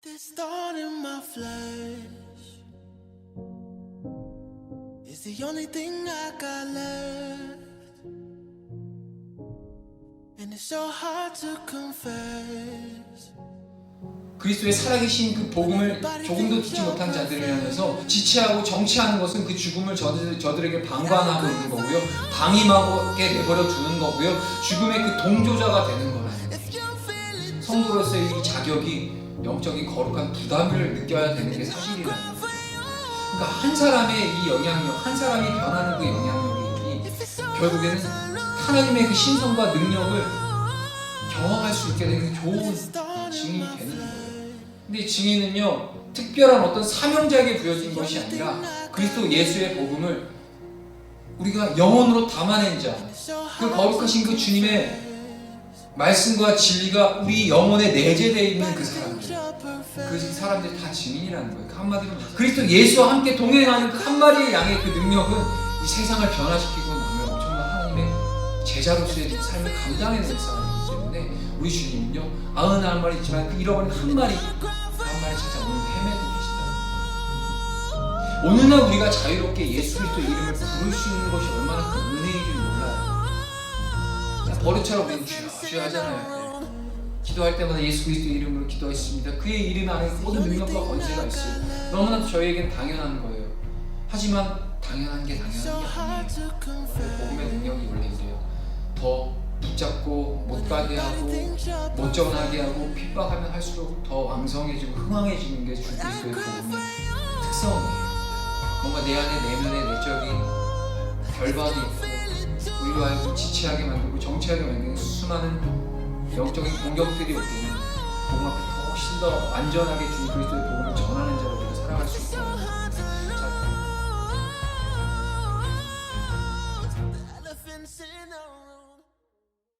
This thorn in my flesh is the only thing I got left. And it's so hard to confess. 그리스도의 살아계신 그 복음을 조금도 듣지 못한 자들을 향해서 지체하고 정치하는 것은 그 죽음을 저들, 저들에게 방관하고 있는 거고요. 방임하게 내버려 두는 거고요. 죽음의 그 동조자가 되는 거라는 거예요. 성도로서의 이 자격이 영적인 거룩한 부담을 느껴야 되는 게 사실이라는 거죠. 그러니까 한 사람의 이 영향력, 한 사람이 변하는 그 영향력이 결국에는 하나님의 그 신성과 능력을 경험할 수 있게 되는 좋은 증인이 되는 거예요. 근데 이 증인은요 특별한 어떤 사명자에게 부여진 것이 아니라 그리스도 예수의 복음을 우리가 영혼으로 담아낸 자, 그 거룩하신 그 주님의 말씀과 진리가 우리 영혼에 내재되어 있는 그 사람들, 그 사람들이 다 증인이라는 거예요. 그 한마디로 그리스도 예수와 함께 동행하는 그 한 마리의 양의 그 능력은 이 세상을 변화시키고 나면 엄청난 하나님의 제자로서의 삶을 감당해내는 사람이기 때문에 우리 주님은요 아흔 한 마리 있지만 그 잃어버린 한 마리 한 마리 찾아 오늘 헤매고 계시다. 어느 날 우리가 자유롭게 예수 그리스도 이름을 부를 수 버릇처럼 우리는 주여 주여 하잖아요. 네. 기도할 때마다 예수 그리스도 이름으로 기도했습니다. 그의 이름 안에 모든 능력과 권세가 있어요. 너무나도 저희에겐 당연한 거예요. 하지만 당연한 게 당연한 게 아니에요. 복음의 능력이 원래 이래요. 더 붙잡고 못 가게 하고 못 전하게 하고 핍박하면 할수록 더 왕성해지고 흥황해지는 게 주 그리스도의 복음의 특성이에요. 뭔가 내 안에 내면의 내적인 결박이 있고 우리로 하여금 지체하게 만들고 정체하게 만드는 수많은 영적인 공격들이 올 때는 복음 앞에 더 훨씬 더 안전하게 주 그리스도의 복음을 전하는 자로 우리가 살아갈 수 있다. 자,